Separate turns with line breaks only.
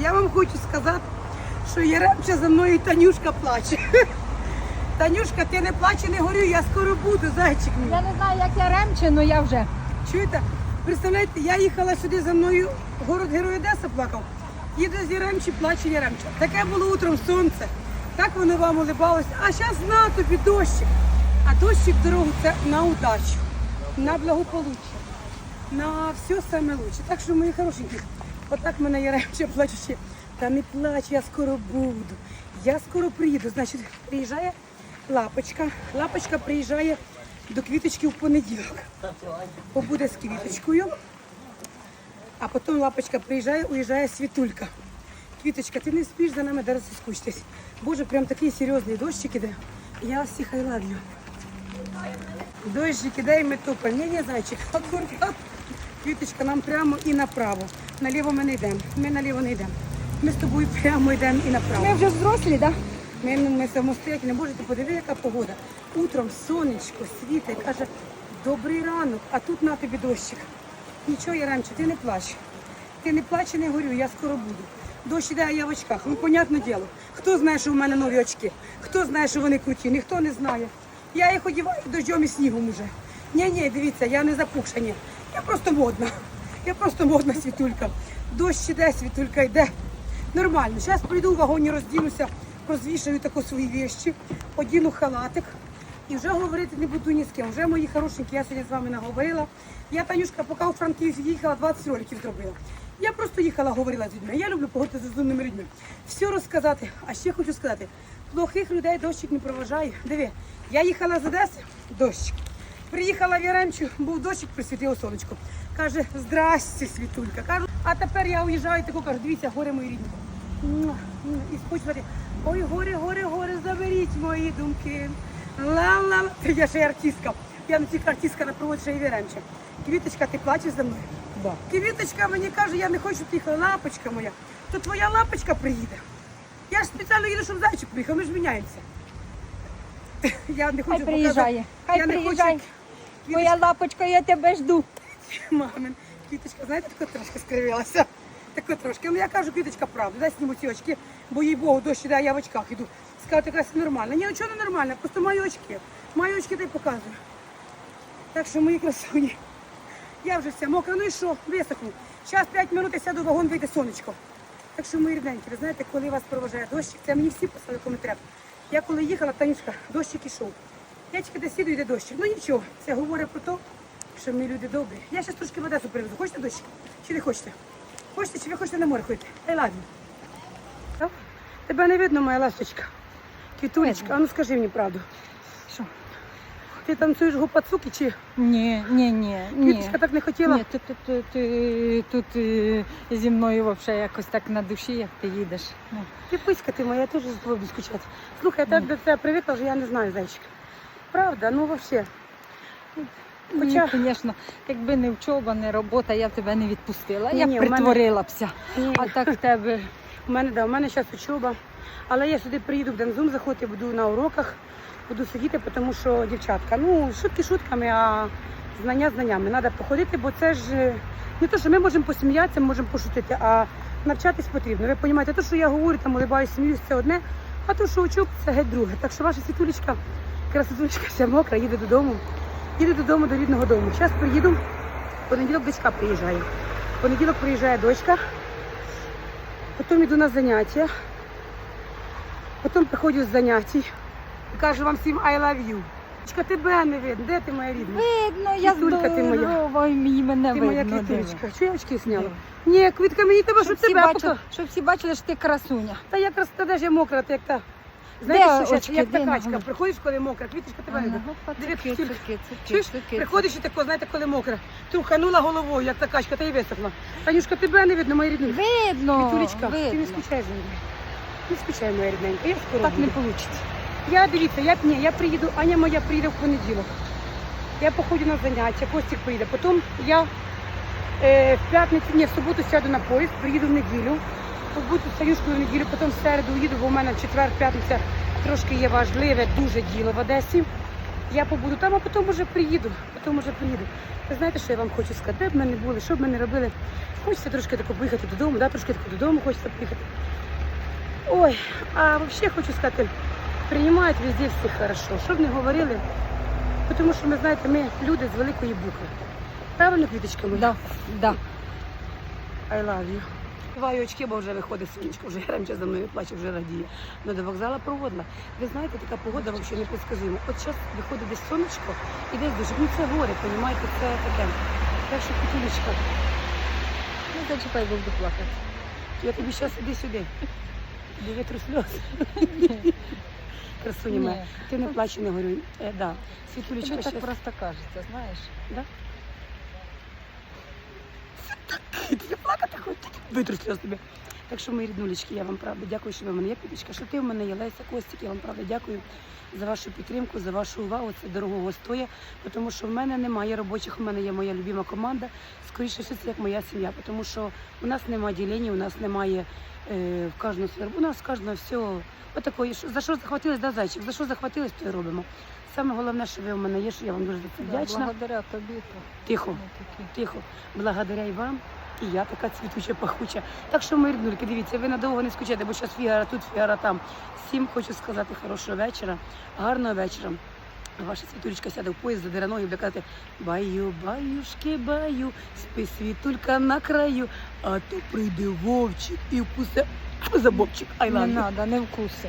Я вам хочу сказати, що Яремча за мною і Танюшка плаче. Танюшка, ти не плаче, не горюй, я скоро буду, зайчик мій.
Я не знаю, як я ремче, але я вже.
Чуєте? Представляєте, я їхала сюди за мною, город Герой Одеса плакав. Їду з Яремчі, плаче Яремча. Таке було утром сонце, так воно вам улибалося. А зараз на тобі дощик. А дощик дорогу це на удачу, на благополуччя, на все саме лучше. Так що, мої хорошенькі, отак мене Яремча плачучи. Та не плач, я скоро буду. Я скоро приїду. Значить, приїжджає лапочка. Лапочка приїжджає до квіточки в понеділок побуде з квіточкою, а потім лапочка приїжджає, уїжджає світулька. Квіточка, ти не спиш за нами зараз скучитись. Боже, прям такий серйозний дощик іде. Я всіх I love you. Дощик іде і ми тупаємо. Ні, ні, зайчик, аккуратно. Квіточка, нам прямо і направо. Наліво ми не йдемо. Ми наліво не йдемо. Ми з тобою прямо йдемо і направо.
Ми вже взрослі, так?
Ми, ми самостоятельно, можете подиви, яка погода. Утром сонечко світить, каже, добрий ранок, а тут на тобі дощик. Нічого, Яремче, ти не плач. Ти не плач і не горюй, я скоро буду. Дощ іде, а я в очках. Ну, понятне діло. Хто знає, що в мене нові очки? Хто знає, що вони круті? Ніхто не знає. Я їх одіваю дощом і снігом уже. Ні, ні, дивіться, я не запухша, ні. Я просто модна. Я просто модна світулька. Дощ іде, світулька йде. Нормально. Зараз прийду в вагоні, роздінуся, розвішаю тако свої вещі, одіну халатик. І вже говорити не буду ні з ким. Вже мої хорошенькі, я сьогодні з вами наговорила. Я, Танюшка, поки у Франківськ їхала, 20 роликів зробила. Я просто їхала, говорила з людьми. Я люблю поговорити з розумними людьми. Все розказати. А ще хочу сказати, плохих людей дощик не проважає. Диви, я їхала з Одеси, дощик. Приїхала в Яремчу, був дощик, присвітило сонечко. Каже, здрасте, світулька. Кажу, а тепер я уїжджаю, таку кажу, дивіться, горе мої рідні. І спочивати, ой, горе, горе, горе, заберіть мої думки. Ла-ла-ла. Я ще й артистка. Я не тільки артистка на проводі ще й Яремча. Квіточка, ти плачеш за мною?
Да.
Квіточка мені каже, я не хочу, щоб ти лапочка моя. То твоя лапочка приїде. Я ж спеціально їду, щоб зайчик приїхав, ми ж міняємося. Я не хочу
Хай приїжджає. Хай
я не хочу.
Моя лапочка, я тебе жду.
Мамин, квіточка, знаєте, тако трошки скривилася. Тако трошки. Ну я кажу, квіточка, правду, дай сніму ці очки, бо їй Богу, дощ іде, я в очках іду. Сказати, якась нормальна. Ні, нічого не нормально, просто маю очки. Маю очки, дай показую. Так що мої красуні. Я вже вся мокра, ну і що, висохну. Зараз 5 минут я сяду в вагон, вийде сонечко. Так що, мої рідненькі, ви знаєте, коли вас проважає дощик, це мені всі писали в коментарях. Я коли їхала, Танюшка, дощик ішов. Я тільки десь їду, йде дощик. Ну нічого, це говорить про те, що ми люди добрі. Я зараз трошки в Одесу привезу. Хочете дощик? Чи не хочете? Хочете, чи ви хочете на море ходити? Ай ладно. Тебе не видно, моя ласточка. Квітулечка, а ну скажи мені правду.
Що?
Ти танцюєш гупацуки чи
Ні, ні, ні, ні.
квіточка так не хотіла?
Ні, тут, тут, тут, е, тут е, зі мною взагалі якось так на душі, як ти їдеш. Ну,
Ти писька ти моя, я теж за тобою буду скучати. Слухай, я так до тебе привикла, що я не знаю, зайчик. Правда, ну взагалі.
Хоча,
Хоча-
звісно, якби не вчоба, не робота, я тебе не відпустила.
Ні,
я
ні,
б
у мене-
притворилася.
Ні.
А так в тебе.
У мене, да, у мене зараз учоба. Але я сюди приїду в Дензум, заходити, буду на уроках, буду сидіти, тому що дівчатка, ну, шутки шутками, а знання знаннями. Треба походити, бо це ж е, не те, що ми можемо посміятися, ми можемо пошутити, а навчатись потрібно. Ви розумієте, те, що я говорю, там улибаюсь, сміюсь, це одне, а то, що учу, це геть друге. Так що ваша світулечка, красотулечка вся мокра, їде додому. Їде додому до рідного дому. Зараз приїду, в понеділок дочка приїжджає. В понеділок приїжджає дочка, потім йду на заняття, потім приходжу з занятій і кажу вам всім I love you. Дочка, тебе не видно, де ти моя рідна?
Видно, я
Квітулька ти моя.
здорова, і мені мене
Ти
видно.
моя
диви.
квітулечка. Чого я очки зняла? Ні, квітка, мені треба, щоб
Щоб всі,
тебе
бачили,
пока.
щоб всі бачили, що ти красуня.
Та якраз тоді ж я мокра, ти як та. Знаєте,
Де
що
очки?
як та качка, приходиш, коли мокра, квіточка тебе Чуєш? Приходиш і тако, знаєте, коли мокра. Труханула головою, як та качка, та й висохла. Танюшка, тебе не видно, мої рідні.
Видно,
Вітулечка, ти не скучай за мною. Не скучай, моя рідненька. Я скоро
Так не вийде.
Я дивіться, я ні, я приїду, Аня моя приїде в понеділок. Я походжу на заняття, Костік приїде. Потім я е, в п'ятницю, ні, в суботу сяду на поїзд, приїду в неділю. Побуду з Танюшкою в неділю, потім в середу їду, бо в мене в четвер, п'ятниця трошки є важливе, дуже діло в Одесі. Я побуду там, а потім вже приїду. Потім вже приїду. Ви знаєте, що я вам хочу сказати? Де б ми не були, що б ми не робили? Хочеться трошки тако поїхати додому, да? трошки тако додому хочеться поїхати. Ой, а взагалі хочу сказати, приймають везде всіх хорошо. Що б не говорили, тому що ми знаєте, ми люди з великої букви. Правильно, квіточка моя?
Да, да.
I love you. Співаю очки, бо вже виходить сонечко, вже раніше за мною плаче, вже радіє. Ну до вокзалу проводила. Ви знаєте, така погода взагалі непредсказуема. От зараз виходить десь сонечко і десь дуже. Ну це горе, розумієте, це таке. Так що кутілечка,
Не зачіпай, бо буду плакати.
я тобі зараз іди сюди. Де вітру сльоз. Красуня моя. Ти не плач, не горюй. Е, да.
Тобі
Світулечка
так
щас.
просто кажеться, знаєш.
Да? Ти плакати хочеш? Витру сльоз. Так що, мої ріднулечки, я вам правда дякую, що ви в мене є Піточка, що ти в мене є Леся Костік. Я вам правда дякую за вашу підтримку, за вашу увагу. Це дорогого стоє, тому що в мене немає робочих, в мене є моя любима команда. Скоріше все, це як моя сім'я, тому що у нас немає ділення, у нас немає е, в кожного своє. У нас кожного все отакої. За що захватились, да, зайчик? За що захватились, то і робимо. Саме головне, що ви в мене є, що я вам дуже за це вдячна.
Благодаря тобі то
Тихо. Тихо, благодаря і вам. І я така цвітуча, пахуча. Так що, мої ріднульки, дивіться, ви надовго не скучайте, бо зараз фігара тут, фігара там. Всім хочу сказати хорошого вечора, гарного вечора. Ваша світулечка сяде в поїзд, задира ноги буде казати Баю, баюшки, баю, спи світулька на краю, а то прийде вовчик і вкусе за бобчик.
Не треба, не вкуси.